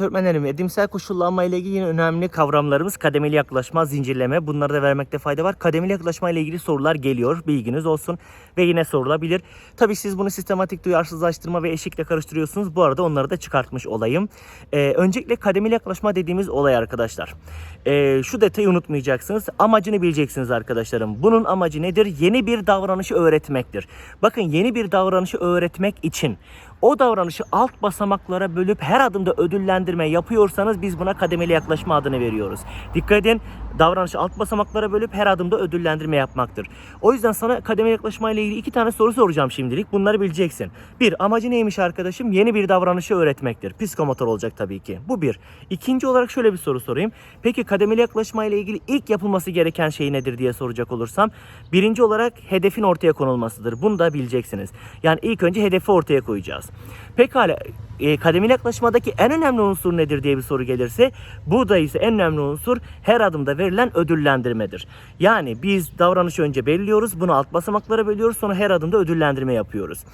Öğretmenlerim edimsel koşullanma ile ilgili yine önemli kavramlarımız kademeli yaklaşma, zincirleme. Bunları da vermekte fayda var. Kademeli yaklaşma ile ilgili sorular geliyor. Bilginiz olsun ve yine sorulabilir. Tabii siz bunu sistematik duyarsızlaştırma ve eşikle karıştırıyorsunuz. Bu arada onları da çıkartmış olayım. Ee, öncelikle kademeli yaklaşma dediğimiz olay arkadaşlar. Ee, şu detayı unutmayacaksınız. Amacını bileceksiniz arkadaşlarım. Bunun amacı nedir? Yeni bir davranışı öğretmektir. Bakın yeni bir davranışı öğretmek için o davranışı alt basamaklara bölüp her adımda ödüllendirme yapıyorsanız biz buna kademeli yaklaşma adını veriyoruz. Dikkat edin davranışı alt basamaklara bölüp her adımda ödüllendirme yapmaktır. O yüzden sana kademeli yaklaşma ile ilgili iki tane soru soracağım şimdilik. Bunları bileceksin. Bir amacı neymiş arkadaşım? Yeni bir davranışı öğretmektir. Psikomotor olacak tabii ki. Bu bir. İkinci olarak şöyle bir soru sorayım. Peki kademeli yaklaşma ile ilgili ilk yapılması gereken şey nedir diye soracak olursam. Birinci olarak hedefin ortaya konulmasıdır. Bunu da bileceksiniz. Yani ilk önce hedefi ortaya koyacağız. Pekala e, kademeli yaklaşmadaki en önemli unsur nedir diye bir soru gelirse burada ise en önemli unsur her adımda verilen ödüllendirmedir. Yani biz davranışı önce belirliyoruz, bunu alt basamaklara bölüyoruz, sonra her adımda ödüllendirme yapıyoruz.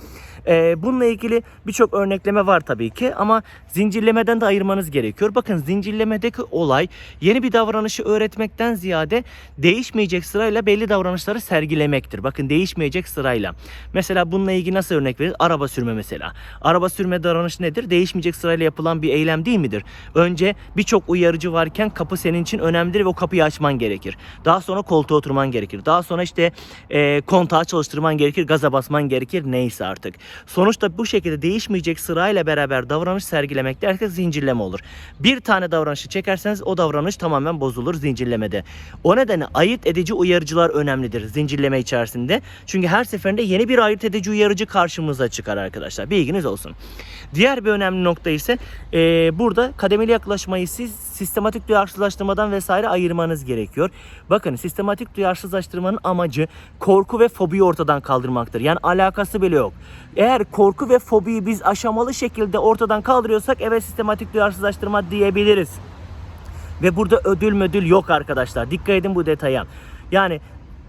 E, bununla ilgili birçok örnekleme var tabii ki ama zincirlemeden de ayırmanız gerekiyor. Bakın zincirlemedeki olay yeni bir davranışı öğretmekten ziyade değişmeyecek sırayla belli davranışları sergilemektir. Bakın değişmeyecek sırayla. Mesela bununla ilgili nasıl örnek veririz? Araba sürme mesela. Araba sürme davranışı nedir? Değişmeyecek sırayla yapılan bir eylem değil midir? Önce birçok uyarıcı varken kapı senin için önemlidir ve o kapıyı açman gerekir. Daha sonra koltuğa oturman gerekir. Daha sonra işte e, kontağı çalıştırman gerekir, gaza basman gerekir neyse artık. Sonuçta bu şekilde değişmeyecek sırayla beraber davranış sergilemek derken zincirleme olur. Bir tane davranışı çekerseniz o davranış tamamen bozulur zincirlemede. O nedenle ayırt edici uyarıcılar önemlidir zincirleme içerisinde. Çünkü her seferinde yeni bir ayırt edici uyarıcı karşımıza çıkar arkadaşlar. Bilginiz olsun. Diğer bir önemli nokta ise e, burada kademeli yaklaşmayı siz sistematik duyarsızlaştırmadan vesaire ayırmanız gerekiyor. Bakın sistematik duyarsızlaştırmanın amacı korku ve fobiyi ortadan kaldırmaktır. Yani alakası bile yok. Eğer korku ve fobiyi biz aşamalı şekilde ortadan kaldırıyorsak evet sistematik duyarsızlaştırma diyebiliriz. Ve burada ödül müdül yok arkadaşlar. Dikkat edin bu detaya. Yani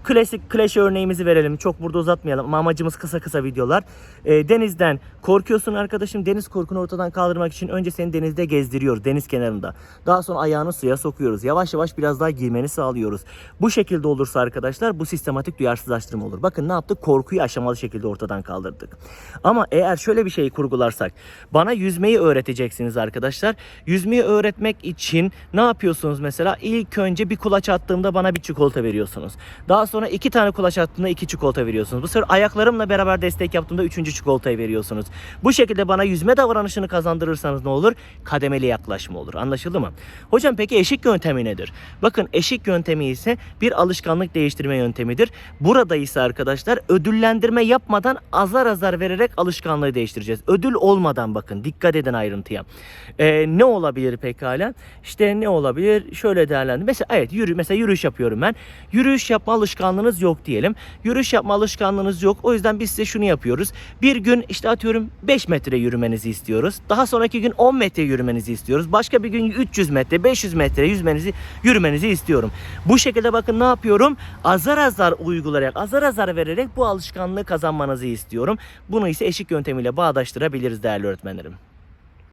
klasik Clash örneğimizi verelim. Çok burada uzatmayalım ama amacımız kısa kısa videolar. Ee, denizden korkuyorsun arkadaşım. Deniz korkunu ortadan kaldırmak için önce seni denizde gezdiriyoruz. Deniz kenarında. Daha sonra ayağını suya sokuyoruz. Yavaş yavaş biraz daha girmeni sağlıyoruz. Bu şekilde olursa arkadaşlar bu sistematik duyarsızlaştırma olur. Bakın ne yaptık? Korkuyu aşamalı şekilde ortadan kaldırdık. Ama eğer şöyle bir şey kurgularsak. Bana yüzmeyi öğreteceksiniz arkadaşlar. Yüzmeyi öğretmek için ne yapıyorsunuz mesela? İlk önce bir kulaç attığımda bana bir çikolata veriyorsunuz. Daha sonra iki tane kulaç attığımda iki çikolata veriyorsunuz. Bu sefer ayaklarımla beraber destek yaptığımda üçüncü çikolatayı veriyorsunuz. Bu şekilde bana yüzme davranışını kazandırırsanız ne olur? Kademeli yaklaşma olur. Anlaşıldı mı? Hocam peki eşik yöntemi nedir? Bakın eşik yöntemi ise bir alışkanlık değiştirme yöntemidir. Burada ise arkadaşlar ödüllendirme yapmadan azar azar vererek alışkanlığı değiştireceğiz. Ödül olmadan bakın dikkat edin ayrıntıya. Ee, ne olabilir pekala? İşte ne olabilir? Şöyle değerlendir. Mesela evet yürü mesela yürüyüş yapıyorum ben. Yürüyüş yapma alışkanlığınız yok diyelim. Yürüyüş yapma alışkanlığınız yok. O yüzden biz size şunu yapıyoruz. Bir gün işte atıyorum 5 metre yürümenizi istiyoruz. Daha sonraki gün 10 metre yürümenizi istiyoruz. Başka bir gün 300 metre, 500 metre yüzmenizi, yürümenizi istiyorum. Bu şekilde bakın ne yapıyorum? Azar azar uygulayarak, azar azar vererek bu alışkanlığı kazanmanızı istiyorum. Bunu ise eşik yöntemiyle bağdaştırabiliriz değerli öğretmenlerim.